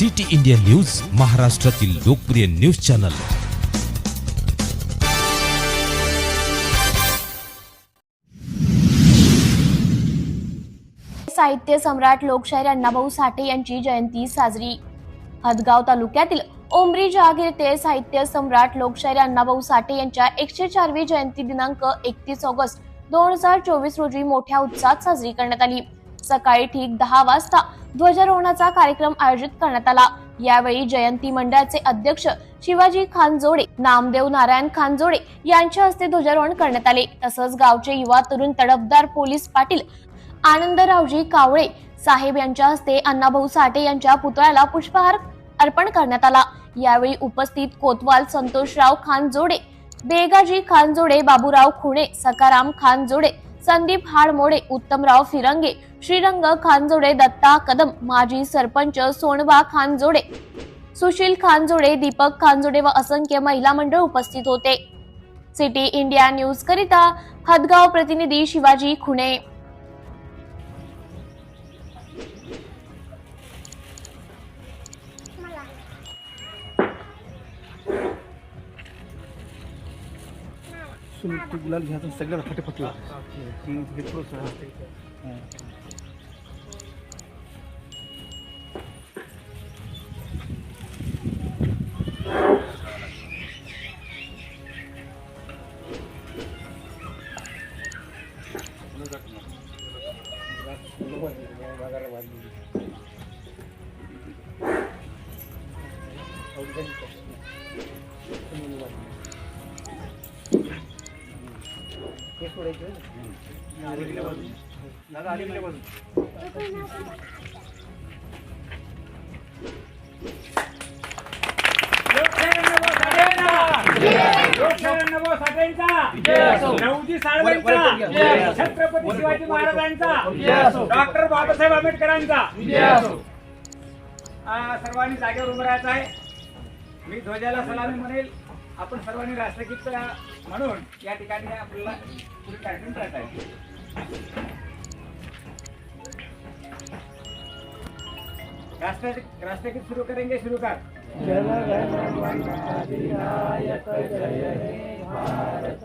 City India news महाराष्ट्रातील लोकप्रिय news channel. साहित्य सम्राट लोकशाहीर अण्णाभाऊ साठे यांची जयंती साजरी. हदगाव तालुक्यातील ओमरी जहागीर येथे साहित्य सम्राट लोकशाहीर अण्णाभाऊ साठे यांच्या एकशे चारवी जयंती दिनांक एकतीस ऑगस्ट दोन हजार चोवीस रोजी मोठ्या उत्साहात साजरी करण्यात आली. सकाळी ठीक दहा वाजता ध्वजारोहणाचा कार्यक्रम आयोजित करण्यात आला. यावेळी जयंती मंडळाचे अध्यक्ष शिवाजी खानजोडे नामदेव नारायण खानजोडे यांच्या हस्ते ध्वजारोहण करण्यात आले. तसंच गावचे युवा तरुण तडफदार पोलीस पाटील आनंदरावजी कावळे साहेब यांच्या हस्ते अण्णाभाऊ साठे यांच्या पुतळ्याला पुष्पहार अर्पण करण्यात आला. यावेळी उपस्थित कोतवाल संतोषराव खानजोडे बेगाजी खानजोडे बाबूराव खुणे सकाराम खानजोडे संदीप हाडमोडे उत्तमराव फिरंगे श्रीरंग खानजोडे दत्ता कदम माजी सरपंच सोनबा खानजोडे सुशील खानजोडे दीपक खानजोडे व असंख्य महिला मंडळ उपस्थित होते. सिटी इंडिया न्यूज करिता हदगाव प्रतिनिधी शिवाजी खुणे. सुनील तू गुलाल घ्या सगळ्याला फटे फटला. घेतलो दादा अलीकडे बाजू नवजी साळवेंचा छत्रपती शिवाजी महाराजांचा डॉक्टर बाबासाहेब आंबेडकरांचा. आ, सर्वांनी जागेवर उभं राहायचं आहे. मी ध्वजाला सलामी म्हणेल. आपण सर्वांनी राष्ट्रगीत म्हणून या ठिकाणी आपल्याला पुढे कार्यक्रम करत आहे राष्ट्र राष्ट्रगीत सुरू करेंगे सुरू कर भारत